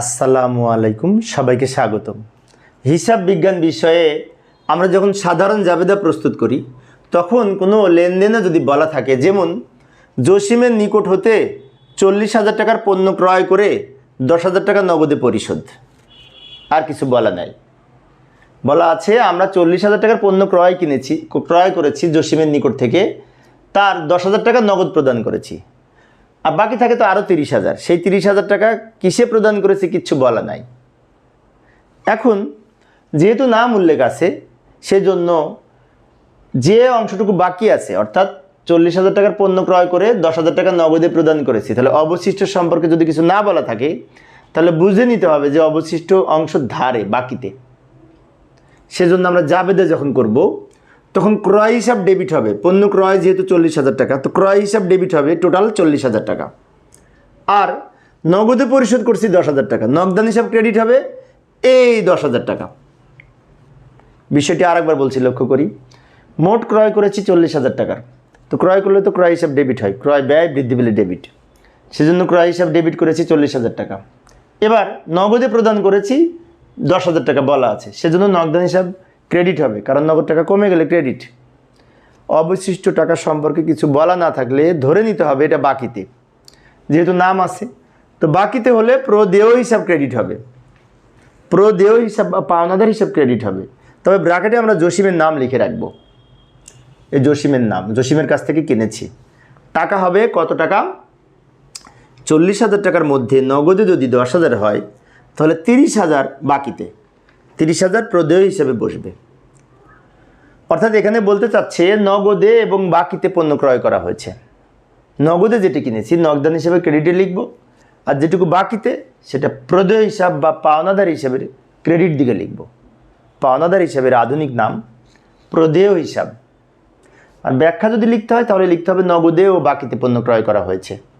আসসালামু আলাইকুম, সবাইকে স্বাগতম। হিসাব বিজ্ঞান বিষয়ে আমরা যখন সাধারণ জাবেদা প্রস্তুত করি, তখন কোনো লেনদেনে যদি বলা থাকে, যেমন জসিমের নিকট হতে চল্লিশ হাজার টাকার পণ্য ক্রয় করে দশ হাজার টাকা নগদে পরিশোধ। আর কিছু বলা নাই। বলা আছে, আমরা চল্লিশ হাজার টাকার পণ্য ক্রয় কিনেছি, ক্রয় করেছি জসিমের নিকট থেকে, তার দশ হাজার টাকা নগদ প্রদান করেছি। আর বাকি থাকে তো আরও তিরিশ হাজার। সেই তিরিশ হাজার টাকা কিসে প্রদান করেছে কিচ্ছু বলা নাই। এখন যেহেতু নাম উল্লেখ আছে, সেজন্য যে অংশটুকু বাকি আছে, অর্থাৎ চল্লিশ হাজার টাকার পণ্য ক্রয় করে দশ হাজার টাকা নগদে প্রদান করেছি, তাহলে অবশিষ্ট সম্পর্কে যদি কিছু না বলা থাকে, তাহলে বুঝে নিতে হবে যে অবশিষ্ট অংশ ধারে, বাকিতে। সেজন্য আমরা জাবেদে যখন করব তখন ক্রয় হিসাব ডেবিট হবে। পণ্য ক্রয় যেহেতু চল্লিশ হাজার টাকা, তো ক্রয় হিসাব ডেবিট হবে টোটাল চল্লিশ হাজার টাকা। আর নগদে পরিশোধ করছি দশ হাজার টাকা। নগদান হিসাব ক্রেডিট হবে এই দশ হাজার টাকা। বিষয়টি আরেকবার বলছি, লক্ষ্য করি। মোট ক্রয় করেছি চল্লিশ হাজার টাকার। তো ক্রয় করলে তো ক্রয় হিসাব ডেবিট হয়। ক্রয় ব্যয় বৃদ্ধি পেলে ডেবিট সেজন্য ক্রয় হিসাব ডেবিট করেছি চল্লিশ হাজার টাকা। এবার নগদে প্রদান করেছি দশ হাজার টাকা বলা আছে। সেজন্য নগদান হিসাব ক্রেডিট হবে, কারণ নগদ টাকা কমে গেলে ক্রেডিট। অবশিষ্ট টাকা সম্পর্কে কিছু বলা না থাকলে ধরে নিতে হবে এটা বাকিতে। যেহেতু নাম আছে, তো বাকিতে হলে প্রদেয় হিসাব ক্রেডিট হবে। প্রদেয় হিসাব বা পাওনাদার হিসাব ক্রেডিট হবে। তবে ব্র্যাকেটে আমরা জসিমের নাম লিখে রাখব। এই জসিমের নাম, জসিমের কাছ থেকে কিনেছি। টাকা হবে কত টাকা? চল্লিশ হাজার টাকার মধ্যে নগদে যদি দশ হাজার হয়, তাহলে তিরিশ হাজার বাকিতে। তিরিশ হাজার প্রদেয় হিসেবে বসবে। অর্থাৎ এখানে বলতে চাচ্ছে, নগদে এবং বাকিতে পণ্য ক্রয় করা হয়েছে। নগদে যেটি কিনেছি, নগদান হিসেবে ক্রেডিটে লিখব, আর যেটুকু বাকিতে, সেটা প্রদেয় হিসাব বা পাওনাদার হিসাবের ক্রেডিট দিকে লিখব। পাওনাদার হিসাবের আধুনিক নাম, প্রদেয় হিসাব। আর ব্যাখ্যা যদি লিখতে হয়, তাহলে লিখতে হবে নগদে ও বাকিতে পণ্য ক্রয় করা হয়েছে।